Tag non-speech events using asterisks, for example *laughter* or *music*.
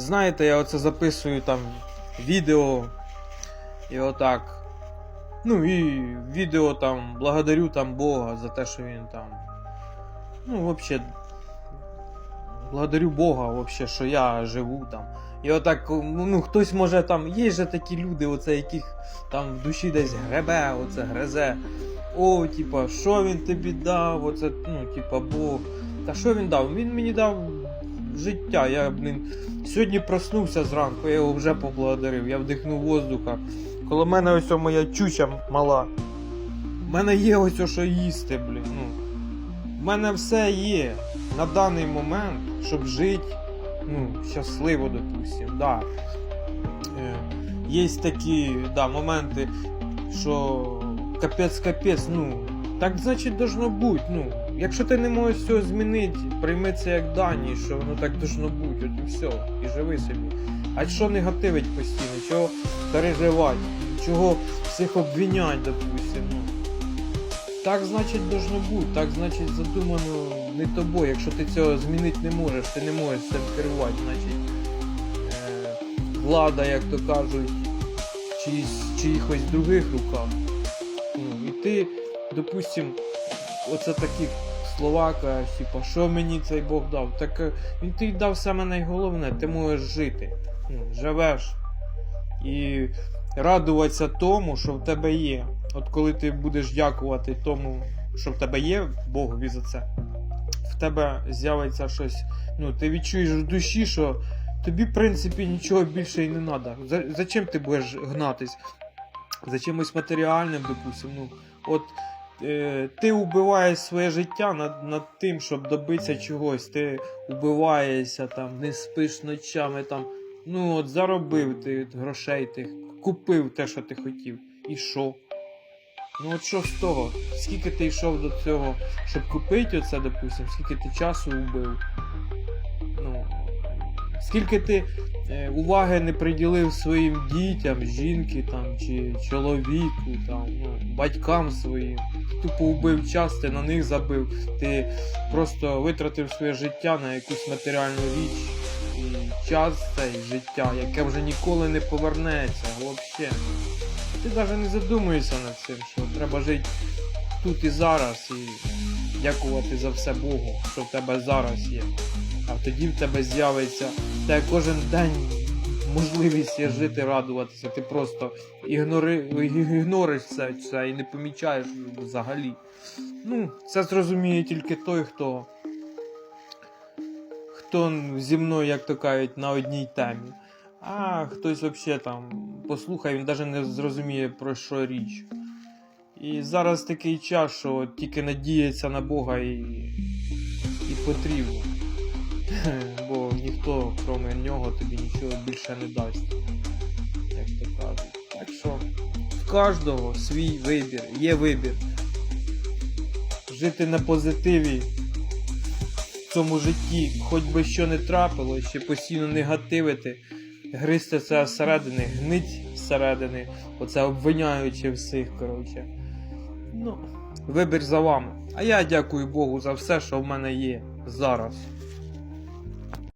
знаєте, я оце записую там відео і отак. Ну і відео там благодарю там Бога за те, що він там. Ну, взагалі, благодарю Бога, вообще, що я живу там. І отак, ну, хтось може там, є же такі люди, оце, яких там в душі десь гребе, оце грезе. О, типа, що він тобі дав? Оце, ну, типа, Бог. Та що він дав? Він мені дав життя. Я, блін, сьогодні проснувся зранку, я його вже поблагодарив, я вдихнув воздуха. Коло мене ось моя чуча мала. У мене є ось що їсти, блін. Ну. У мене все є на даний момент, щоб жити ну, щасливо, допустим. Да. Е, є такі да, моменти, що капець-капець, ну, так значить должно бути. Ну, якщо ти не можеш цього змінити, прийми це як дані, що воно так должно бути, от і все, і живи собі. А що негативить постійно, чого переживати, чого всіх обвинять, допустим. Ну. Так значить должно бути, так значить задумано не тобою. Якщо ти цього змінити не можеш, ти не можеш цим керувати, значить е, влада, як то кажуть, чиїсь, чиїхось других руках. Ну, і ти, допустим, оце такі слова кажеш, типу, що мені цей Бог дав? Так е, він тобі дав саме найголовне, ти можеш жити. Ну, живеш. І радуватися тому, що в тебе є. От коли ти будеш дякувати тому, що в тебе є, Богові за це, в тебе з'явиться щось. Ну, ти відчуєш в душі, що тобі, в принципі, нічого більше і не треба. За, зачем ти будеш гнатись? За чимось матеріальним, допустим. Ну, от ти вбиваєш своє життя над, над тим, щоб добитися чогось. Ти вбиваєшся там, не спиш ночами там. Ну, от заробив ти грошей тих, купив те, що ти хотів. І що? Ну от що з того? Скільки ти йшов до цього, щоб купити оце, допустим, скільки ти часу вбив? Скільки ти е, уваги не приділив своїм дітям, жінки там, чи чоловіку, там, ну, батькам своїм. Тупо вбив час, ти на них забив, ти просто витратив своє життя на якусь матеріальну річ. І час цей життя, яке вже ніколи не повернеться, взагалі. Ти навіть не задумуєшся над цим, що треба жити тут і зараз і дякувати за все Богу, що в тебе зараз є. А тоді в тебе з'явиться тебе кожен день можливість жити, радуватися. Ти просто ігнори, ігнориш це, це і не помічаєш взагалі. Ну, це зрозуміє тільки той, хто. Хто зі мною, як то кажуть, на одній темі. А хтось взагалі там послухає, він навіть не зрозуміє про що річ. І зараз такий час, що тільки надіятися на Бога і, і потрібно. *laughs* Бо ніхто, крім нього, тобі нічого більше не дасть. Як то кажуть. Так що в кожного свій вибір, є вибір. Жити на позитиві в цьому житті, хоч би що не трапилось, ще постійно негативити, гризти це всередини, гнить всередини, оце обвиняючи всіх, коротше. Ну, вибір за вами. А я дякую Богу за все, що в мене є зараз.